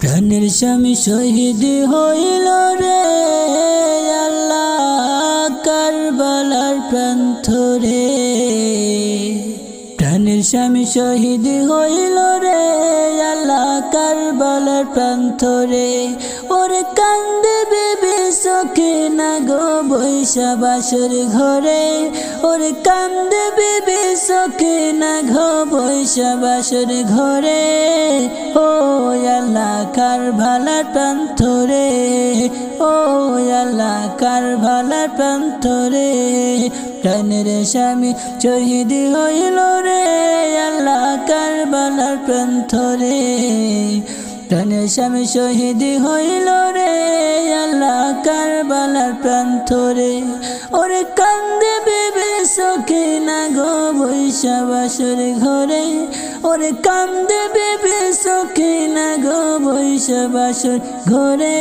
প্রাণের স্বামী শহীদ হইল রে আল্লাহ। স্বামী শহীদ হইল রে, আল্লাহ কারবালার প্রান্তরে। ওরে কান্দে বেবে সখে না গো বৈশা বাসর ঘরে। ওরে কান্দে বেবে সখে না ঘো বৈশা বাসর ঘরে। ও আল্লাহ কার ভালার প্রান্তরে, ও আল্লাহ কার ভালার প্রান্তরে। প্রাণের স্বামী শহীদ হইল রে আল্লাহ কার ভালার প্রান্তরে। প্রাণের স্বামী শহীদ হইল রে, আল্লাহ কার বালার প্রান্তরে ওরে কান্দে বেবে সখে না গো বৈশা বাসর ঘরে। ওরে কান্দে বেবে সখে না গো বৈশা বাসর ঘরে।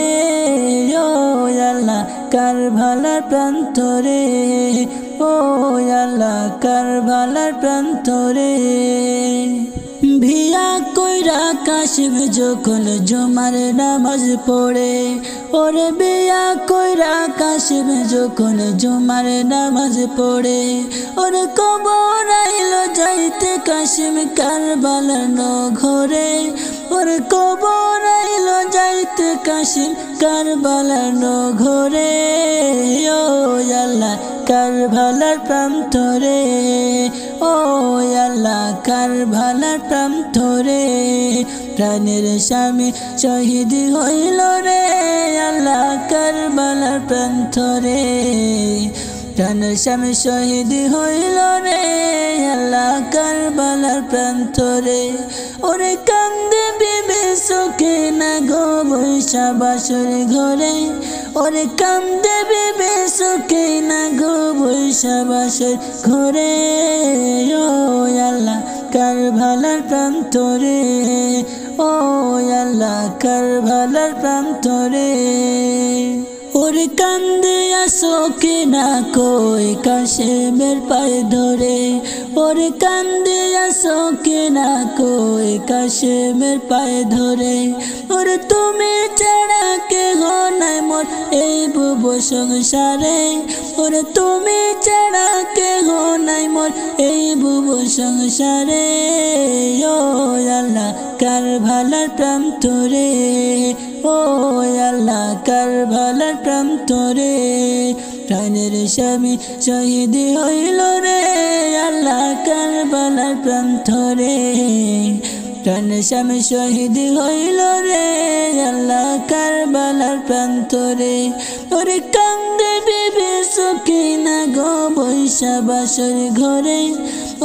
ও আল্লাহ কার ভালার প্রান্তরে ও আল্লাহ কার ভালার প্রান্তরে ভিয়া কইরা কাশিব যখন জমার নামাজ পড়ে। ওরে বিয়া কইরা কাশিব যখন জমার নামাজ পড়ে। ওরে কবর আইল যাইতে কাশিম কারবালার ঘরে ওরে কবর আইল যাইতে কাশিম কারবালার ঘরে ও আল্লাহ, কারবালার প্রান্তরে। ও আল্লাহ, কারবালার প্রান্তরে। প্রাণের স্বামী শহীদ হইল রে আল্লাহ, কারবালার প্রান্তরে। প্রাণের স্বামী শহীদ হইল রে, আল্লাহ কারবালার প্রান্তরে। ওরে কান্দে বিবে সখে না গো বৈশা বাসর ঘরে। ওরে কান্দে বিবে সখে না গো বৈশা বাসর ঘরে। ও আল্লাহ কার ভালার প্রান্তরে, ও আল্লাহ কার ভালার প্রান্তরে। ওরে কান্দে আসো না কই কাশেমের পায়ে ধরে? ওরে কান্দে আসো না কই কাশেমের পায়ে ধরে? ওরে তুমি ছাড়া কে নাই মোর এই বুব সংসারে। ওরে তুমি ছাড়া কে নাই মোর এই বুব সংসারে। ও আল্লাহ কার ভালার প্রান্তরে। আল্লাহ কার ভালার প্রান্তরে প্রাণের স্বামী শহীদ হইল রে। আল্লাহ কার ভালার প্রান্তরে প্রাণের স্বামী শহীদ হইল রে। আল্লাহ কার ভালার প্রান্তরে ওরে কান্দে বিবে সখী না গো বৈশা বাসর ঘরে।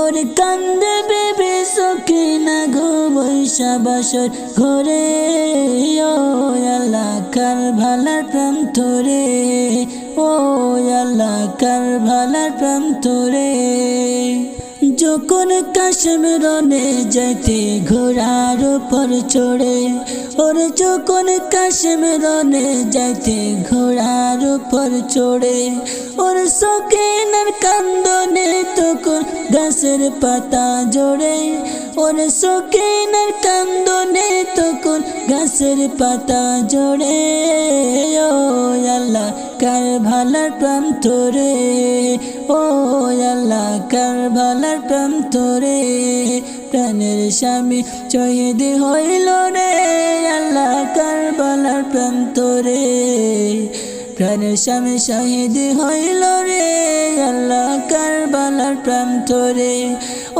ওরে কান্দে বেবে সখী না গো বৈশা বাসর ঘরে। আল্লাহ কার ভালার প্রান্তরে, ও আল্লাহ কার ভালার প্রান্তরে। যখন কাশ্মীরনে যাইতে ঘোড়ার উপর চড়ে, ওরে যখন কাশ্মীরনে যাইতে ঘোড়ার উপর চড়ে, ওর সকিনার কান্দনে তখন গাছের পাতা জোড়ে ওর সকিনার কান্দনে তখন গাছের পাতা জোড়ে ও আল্লাহ কার ভালার প্রান্তরে ও আল্লাহ কার ভালার প্রান্তরে প্রাণের স্বামী শহীদ হইল রে, আল্লাহ কার ভালার প্রান্তরে প্রাণের স্বামী শহীদ হইল রে, আল্লাহ কার ভালার প্রান্তরে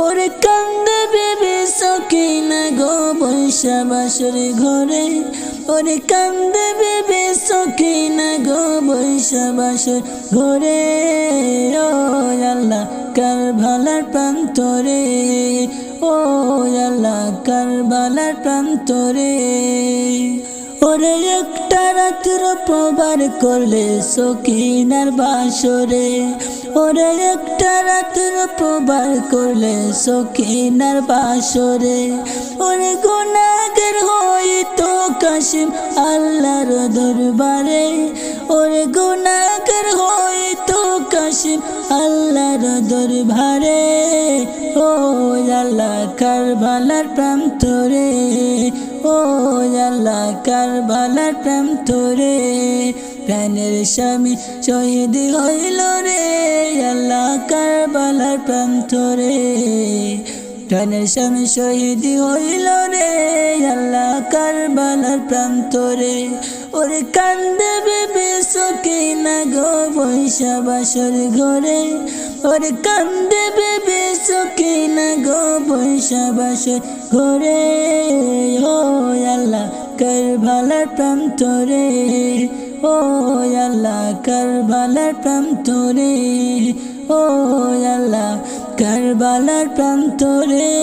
ওরে কান্দে বেবে সখী না গো বৈশা বাসর ঘরে। ওরে কান্দে বেবে সখী না গো বৈশা বাসর ঘরে। ও আল্লাহ কার ভালার প্রান্তরে ও আল্লাহ কার ভালার প্রান্তরে ওরে রাত্র প্রবার করলে সকিনার বাসরে। ওরে একটা রাত্র প্রবার করলে সকিনার বাসরে। ওরে গুনাগের হইতো কাশিম আল্লাহর দরবারে। ওরে গুনাগের হইতো কাশিম আল্লাহর দরবারে। ও আল্লাহ কারবালার প্রান্তরে। আল্লাহ কারবালার প্রেম তোরে, প্রাণের স্বামী শহীদ হইল রে। আল্লাহ কারবালার প্রেম তোরে, প্রাণের স্বামী শহীদ হইল রে। আল্লাহ কারবালার প্রেম তোরে ওরে কান্দে বেবে সকে না গো পয়সা বাসর ঘরে। ওরে কান্দে বেবে সকে না গো পয়সা বাসর ঘরে। ও আল্লাহ কারবালার প্রেম তোরে। ও আল্লাহ কারবালার প্রেম তোরে। ও আল্লাহ কারবালার প্রেম তোরে।